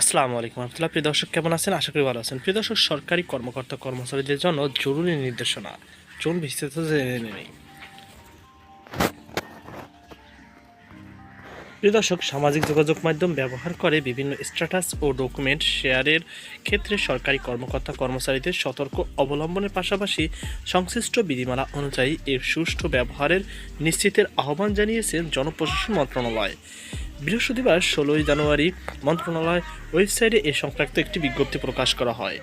আসসালামু আলাইকুম রহমতুল্লাহ। প্রিয় দর্শক, কেমন আছেন? আশা করি ভালো আছেন। প্রিয় দর্শক, সরকারি কর্মকর্তা কর্মচারীদের জন্য জরুরি নির্দেশনা। চলুন বিস্তারিত জেনে নেই। প্রিয় দর্শক, সামাজিক যোগাযোগ মাধ্যম ব্যবহার করে বিভিন্ন স্ট্যাটাস ও ডকুমেন্ট শেয়ারের ক্ষেত্রে সরকারি কর্মকর্তা কর্মচারীদের সতর্ক অবলম্বনের পাশাপাশি সংশ্লিষ্ট বিধিমালা অনুযায়ী এর সুষ্ঠু ব্যবহারের নিশ্চিতের আহ্বান জানিয়েছেন জনপ্রশাসন মন্ত্রণালয়। বৃহস্পতিবার ষোলোই জানুয়ারি মন্ত্রণালয় ওয়েবসাইটে এ সংক্রান্ত একটি বিজ্ঞপ্তি প্রকাশ করা হয়।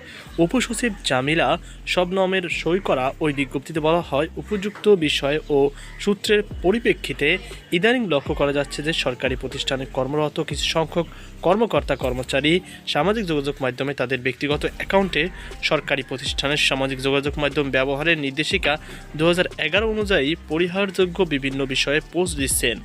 উপসচিব জামিলা শবনমের সই করা ওই বিজ্ঞপ্তিতে বলা হয়, উপযুক্ত বিষয় ও সূত্রের পরিপ্রেক্ষিতে ইদানিং লক্ষ্য করা যাচ্ছে যে সরকারি প্রতিষ্ঠানে কর্মরত কিছু সংখ্যক কর্মকর্তা, কর্মচারী সামাজিক যোগাযোগ মাধ্যমে তাদের ব্যক্তিগত অ্যাকাউন্টে সরকারি প্রতিষ্ঠানের সামাজিক যোগাযোগ মাধ্যম ব্যবহারের নির্দেশিকা দু হাজার এগারো অনুযায়ী পরিহারযোগ্য বিভিন্ন বিষয়ে পোস্ট দিচ্ছেন।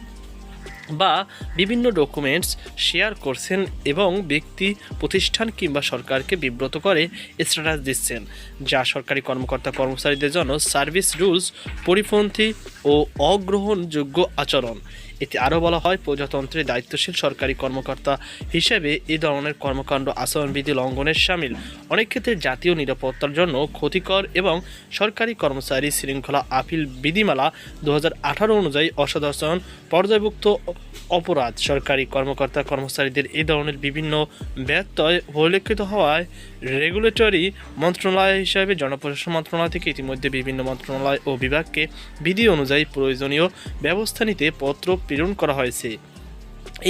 বা বিভিন্ন ডকুমেন্টস শেয়ার করছেন এবং ব্যক্তি, প্রতিষ্ঠান কিংবা সরকারকে বিব্রত করে স্ট্যাটাস দিচ্ছেন। যা সরকারি কর্মকর্তা কর্মচারীদের জন্য সার্ভিস রুলস পরিপন্থী ও অগ্রহণযোগ্য আচরণ। এতে আরও বলা হয় প্রজাতন্ত্রে দায়িত্বশীল সরকারি কর্মকর্তা হিসেবে এ ধরনের কর্মকাণ্ড আচরণবিধি লঙ্ঘনের সামিল। অনেক ক্ষেত্রে জাতীয় নিরাপত্তার জন্য ক্ষতিকর এবং সরকারি কর্মচারী শৃঙ্খলা আপিল বিধিমালা দু হাজার আঠারো অনুযায়ী অসদাচরণ পর্যায়ভুক্ত অপরাধ। সরকারি কর্মকর্তা কর্মচারীদের এই ধরনের বিভিন্ন ব্যত্যয় পরিলক্ষিত হওয়ায় রেগুলেটরি মন্ত্রণালয় হিসাবে, জনপ্রশাসন মন্ত্রণালয় থেকে ইতিমধ্যে বিভিন্ন মন্ত্রণালয় ও বিভাগকে বিধি অনুযায়ী প্রয়োজনীয় ব্যবস্থা নিতে পত্র প্রেরণ করা হয়েছে।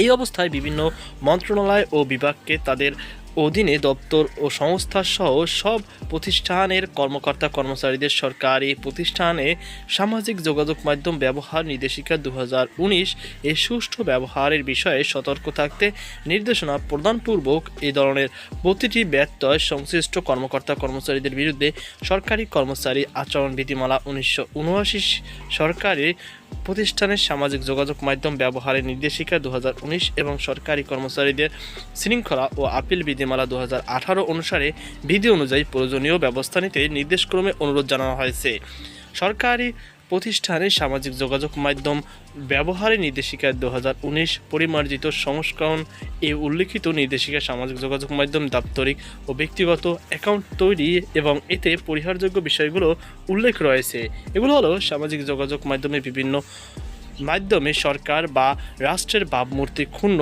এই অবস্থায় বিভিন্ন মন্ত্রণালয় ও বিভাগকে তাদের অধীনে দপ্তর ও সংস্থা সহ সব প্রতিষ্ঠানের কর্মকর্তা কর্মচারীদের সরকারি প্রতিষ্ঠানে সামাজিক যোগাযোগ মাধ্যম ব্যবহার নির্দেশিকা দু এর সুষ্ঠু ব্যবহারের বিষয়ে সতর্ক থাকতে নির্দেশনা প্রদানপূর্বক এই ধরনের প্রতিটি ব্যত্যয় সংশ্লিষ্ট কর্মকর্তা কর্মচারীদের বিরুদ্ধে সরকারি কর্মচারী আচরণ বিধিমালা উনিশশো উনআশি সরকারি প্রতিষ্ঠানের সামাজিক যোগাযোগ মাধ্যম ব্যবহারের নির্দেশিকা দু হাজার উনিশ এবং সরকারি কর্মচারীদের শৃঙ্খলা ও আপিল বিধিমালা দু অনুসারে বিধি অনুযায়ী প্রয়োজনীয় ব্যবস্থা নিতে নির্দেশক্রমে অনুরোধ জানানো হয়েছে। সরকারি প্রতিষ্ঠানে সামাজিক যোগাযোগ মাধ্যম ব্যবহারের নির্দেশিকা দুহাজার উনিশ পরিমার্জিত সংস্করণ এ উল্লিখিত নির্দেশিকা সামাজিক যোগাযোগ মাধ্যম, দাপ্তরিক ও ব্যক্তিগত অ্যাকাউন্ট তৈরি এবং এতে পরিহারযোগ্য বিষয়গুলো উল্লেখ রয়েছে। এগুলো হলো সামাজিক যোগাযোগ মাধ্যমে বিভিন্ন মাধ্যমে সরকার বা রাষ্ট্রের ভাবমূর্তি ক্ষুণ্ণ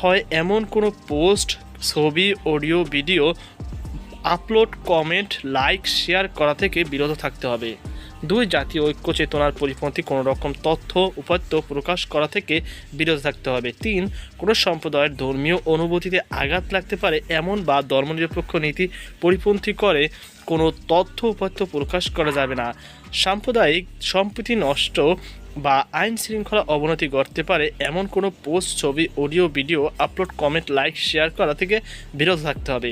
হয় এমন কোনো পোস্ট ছবি audio video upload comment like share করা থেকে বিরত থাকতে হবে। দুই জাতীয় ঐক্য চেতনার পরিপন্থী কোনো রকম তথ্য উপাত্ত প্রকাশ করা থেকে বিরত থাকতে হবে। তিন, কোনো সম্প্রদায়ের ধর্মীয় অনুভূতিতে আঘাত লাগতে পারে এমন বা ধর্মনিরপেক্ষ নীতি পরিপন্থী করে কোনো তথ্য উপাত্ত প্রকাশ করা যাবে না। সাম্প্রদায়িক সম্প্রীতি নষ্ট বা আইন শৃঙ্খলা অবনতি ঘটতে পারে এমন কোনো পোস্ট, ছবি, audio, video, upload, comment, like, share করা থেকে বিরত থাকতে হবে।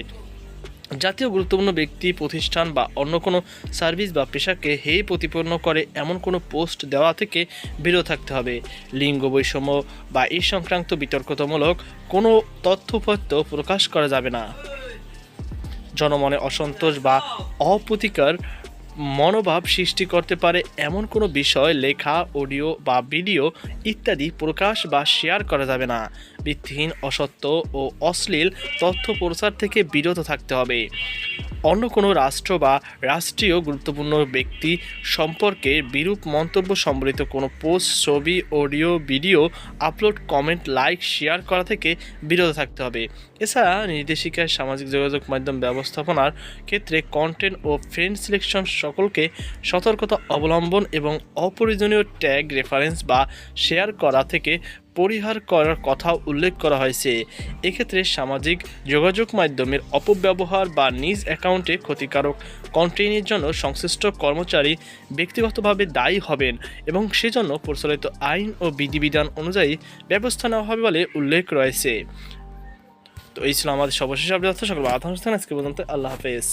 জাতীয় গুরুত্বপূর্ণ ব্যক্তি, প্রতিষ্ঠান বা অন্য কোনো সার্ভিস বা পেশাকে হে প্রতিপন্ন করে, এমন কোনো পোস্ট দেওয়া থেকে বিরত থাকতে হবে। লিঙ্গ বৈষম্য বা এই সংক্রান্ত বিতর্কতামূলক কোনো তথ্যপত্র প্রকাশ করা যাবে না। জনমনে অসন্তোষ বা অপ্রতিকার মনোভাব সৃষ্টি করতে পারে, এমন কোনো বিষয়, লেখা, অডিও বা ভিডিও ইত্যাদি প্রকাশ বা শেয়ার করা যাবে না। ভিত্তিহীন, অসত্য ও অশ্লীল তথ্য প্রচার থেকে বিরত থাকতে হবে। অন্য কোনো রাষ্ট্র বা রাষ্ট্রীয় গুরুত্বপূর্ণ ব্যক্তি সম্পর্কে বিরূপ মন্তব্য সম্বলিত কোনো পোস্ট, ছবি, audio, video upload, comment, like, share করা থেকে বিরত থাকতে হবে। এছাড়া নির্দেশিকায় সামাজিক যোগাযোগ মাধ্যম ব্যবস্থাপনার ক্ষেত্রে কন্টেন্ট ও ফ্রেন্ড সিলেকশন সকলকে সতর্কতা অবলম্বন এবং অপ্রয়োজনীয় ট্যাগ রেফারেন্স বা শেয়ার করা থেকে পরিহার করার কথা উল্লেখ করা হয়েছে। এক্ষেত্রে সামাজিক যোগাযোগ মাধ্যমের অপব্যবহার বা নিজ অ্যাকাউন্টে ক্ষতিকারক কন্টেন্টের জন্য সংশ্লিষ্ট কর্মচারী ব্যক্তিগতভাবে দায়ী হবেন এবং সেজন্য প্রচলিত আইন ও বিধিবিধান অনুযায়ী ব্যবস্থা নেওয়া হবে বলে উল্লেখ রয়েছে। তো এই ছিল আমাদের সর্বশেষ আপডেট। সকল আধান আজকে পর্যন্ত আল্লাহ হাফেজ।